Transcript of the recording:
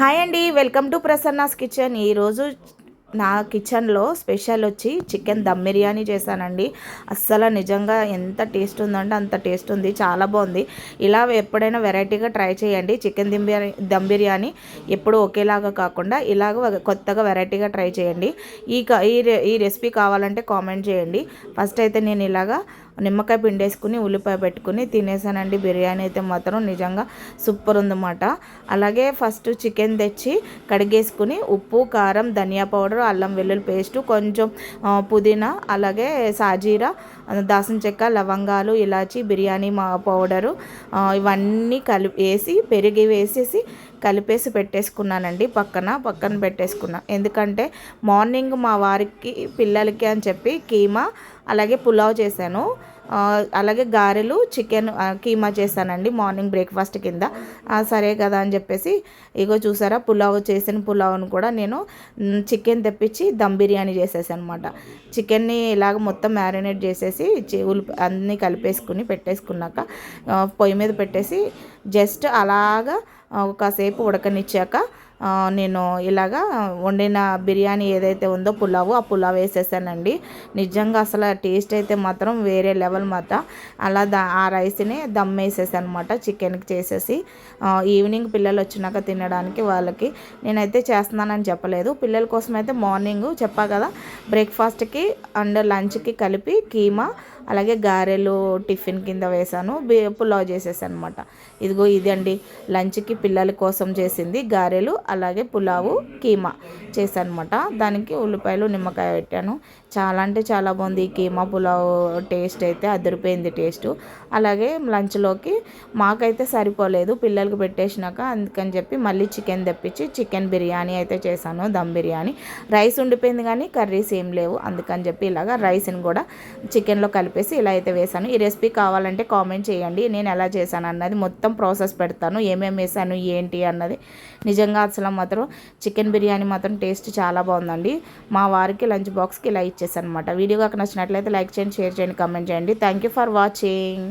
Hi అండి welcome to Prasanna's kitchen. ఈరోజు నా కిచెన్లో స్పెషల్ వచ్చి చికెన్ దమ్ బిర్యానీ చేశానండి. అస్సలు నిజంగా ఎంత టేస్ట్ ఉందంటే అంత టేస్ట్ ఉంది చాలా బాగుంది. ఇలా ఎప్పుడైనా వెరైటీగా ట్రై చేయండి చికెన్ దిమ్ బిర్యానీ దమ్ బిర్యానీ ఎప్పుడు ఒకేలాగా కాకుండా ఇలాగ కొత్తగా వెరైటీగా ట్రై చేయండి. ఈ ఈ రెసిపీ కావాలంటే కామెంట్ చేయండి. ఫస్ట్ అయితే నేను ఇలాగా నిమ్మకాయ పిండేసుకుని ఉల్లిపాయ పెట్టుకుని తినేసానండి. బిర్యానీ అయితే మాత్రం నిజంగా సూపర్ ఉందన్నమాట. అలాగే ఫస్ట్ చికెన్ తెచ్చి కడిగేసుకుని ఉప్పు కారం ధనియా పౌడర్ అల్లం వెల్లుల్లి పేస్టు కొంచెం పుదీనా అలాగే సాజీరా దాసం చెక్క లవంగాలు ఇలాచి బిర్యానీ మా పౌడరు ఇవన్నీ కలిపి వేసి పెరిగి వేసేసి కలిపేసి పెట్టేసుకున్నానండి. పక్కన పక్కన పెట్టేసుకున్నా. ఎందుకంటే మార్నింగ్ మా వారికి పిల్లలకి అని చెప్పి కీమా అలాగే పులావ్ చేశాను. అలాగే గారెలు చికెన్ కీమా చేశానండి మార్నింగ్ బ్రేక్ఫాస్ట్ కింద. సరే కదా అని చెప్పేసి ఇగో చూసారా పులావ్ చేసిన పులావ్ను కూడా నేను చికెన్ తెప్పించి దమ్ బిర్యానీ చేసేసాను అనమాట చికెన్ని ఇలాగ మొత్తం మ్యారినేట్ చేసేసి ఉల్లి అన్నీ కలిపేసుకుని పెట్టేసుకున్నాక పొయ్యి మీద పెట్టేసి జస్ట్ అలాగా కాసేపు ఉడకనిచ్చాక నేను ఇలాగా వండిన బిర్యానీ ఏదైతే ఉందో పులావు ఆ పులావ్ వేసేసానండి. నిజంగా అసలు టేస్ట్ అయితే మాత్రం వేరే లెవెల్ మాట అలా దా ఆ రైస్ని దమ్ వేసేసాను చికెన్కి చేసేసి. ఈవినింగ్ పిల్లలు వచ్చినాక తినడానికి వాళ్ళకి. నేనైతే చేస్తున్నానని చెప్పలేదు. పిల్లల కోసం అయితే మార్నింగ్ చెప్పా కదా బ్రేక్ఫాస్ట్కి అండ్ లంచ్కి కలిపి కీమా అలాగే గారెలు టిఫిన్ కింద వేసాను పులావ్ చేసేసాను అనమాట ఇదిగో ఇది అండి లంచ్కి పిల్లల కోసం చేసింది గారెలు అలాగే పులావు కీమా చేశాను అనమాట దానికి ఉల్లిపాయలు నిమ్మకాయ పెట్టాను. చాలా అంటే చాలా బాగుంది ఈ కీమా పులావ్ టేస్ట్ అయితే అదిరిపోయింది టేస్ట్. అలాగే లంచ్లోకి మాకైతే సరిపోలేదు పిల్లలకి పెట్టేసినాక అందుకని చెప్పి మళ్ళీ చికెన్ తెప్పించి చికెన్ బిర్యానీ అయితే చేశాను దమ్ బిర్యానీ. రైస్ ఉండిపోయింది కానీ కర్రీస్ ఏం లేవు అందుకని చెప్పి ఇలాగా రైస్ని కూడా చికెన్లో కలిపేసి ఇలా అయితే వేసాను ఈ రెసిపీ కావాలంటే కామెంట్ చేయండి నేను ఎలా చేశాను అన్నది మొత్తం ప్రాసెస్ పెడతాను ఏమేమి వేసాను ఏంటి అన్నది. నిజంగా అసలు మాత్రం చికెన్ బిర్యానీ మాత్రం టేస్ట్ చాలా బాగుందండి. మా వారికి లంచ్ బాక్స్కి ఇలా ఇచ్చేసాను అనమాట వీడియో కాక నచ్చినట్లయితే లైక్ చేయండి షేర్ చేయండి కమెంట్ చేయండి. Thank you for watching